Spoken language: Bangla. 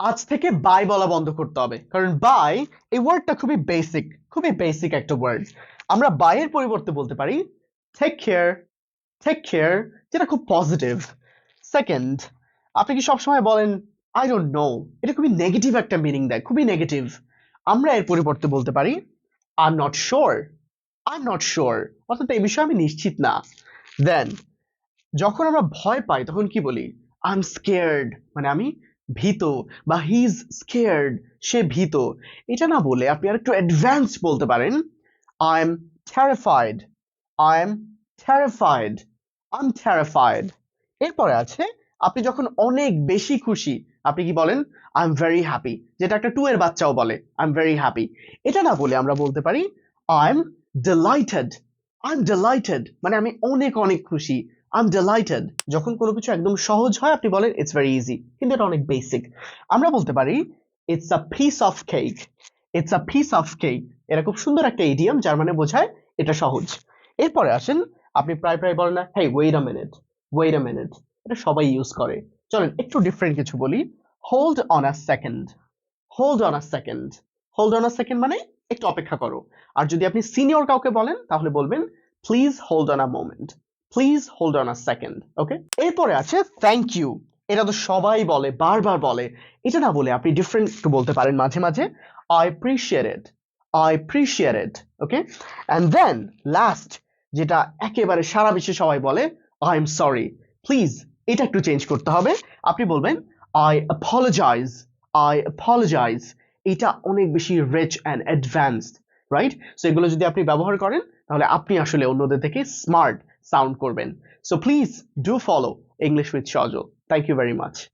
আজ থেকে বাই বলা বন্ধ করতে হবে। কারণ বাই এই ওয়ার্ডটা খুবই বেসিক খুবই বেসিক একটা ওয়ার্ড আমরা বাই এর পরিবর্তে বলতে পারি টেক কেয়ার টেক কেয়ার যেটা খুব পজিটিভ সেকেন্ড আপনি কি সবসময় বলেন আই ডোন্ট নো এটা খুবই নেগেটিভ একটা মিনিং দেয়, খুবই নেগেটিভ আমরা এর পরিবর্তে বলতে পারি I am not sure I am not sure অর্থাৎ এই বিষয়ে আমি নিশ্চিত না। দেন যখন আমরা ভয় পাই, তখন কি বলি? আই এম স্কেয়ার্ড মানে আমি ভীত বা হি ইজ স্কেয়ার্ড সে ভীত। এটা না বলে আপনি আর একটু অ্যাডভান্স বলতে পারেন। I am terrified I am terrified I am এরপরে আছে, আপনি যখন অনেক বেশি খুশি, আপনি কি বলেন? আই এম ভেরি হ্যাপি যেটা একটা টু এর বাচ্চাও বলে আই এম ভেরি হ্যাপি এটা না বলে আমরা বলতে পারি I am delighted I am delighted মানে আমি অনেক অনেক খুশি। আই ডেলাইটেড যখন কোনো কিছু একদম সহজ হয়, আপনি বলেন ইটস ভেরি ইজি কিন্তু এটা অনেক বেসিক আমরা বলতে পারি it's a piece of cake it's a piece of cake এটা খুব সুন্দর একটা ইডিয়াম যার মানে বোঝায় এটা সহজ। এরপরে আসেন, আপনি প্রায় প্রায় বলেন না hey wait a minute wait a minute এটা সবাই ইউজ করে। চলেন, একটু ডিফারেন্ট কিছু বলি। Hold on a second hold on a second hold on a second মানে একটু অপেক্ষা করো। আর যদি আপনি সিনিয়র কাউকে বলেন, তাহলে বলবেন please hold on a moment please hold on a second okay এরপরে আছে থ্যাংক ইউ এটা তো সবাই বলে, বারবার বলে। এটা না বলে আপনি ডিফারেন্ট একটু বলতে পারেন মাঝে মাঝে। I appreciate it. I appreciate it okay and then last যেটা একেবারে সারা বিশ্বে সবাই বলে আই এম সরি প্লিজ এটা একটু চেঞ্জ করতে হবে। আপনি বলবেন আই apologize. I apologize. এটা অনেক বেশি rich and advanced right so এগুলো যদি আপনি ব্যবহার করেন, তাহলে আপনি আসলে অন্যদের থেকে স্মার্ট সাউন্ড করবেন। So please do follow English with Sajal thank you very much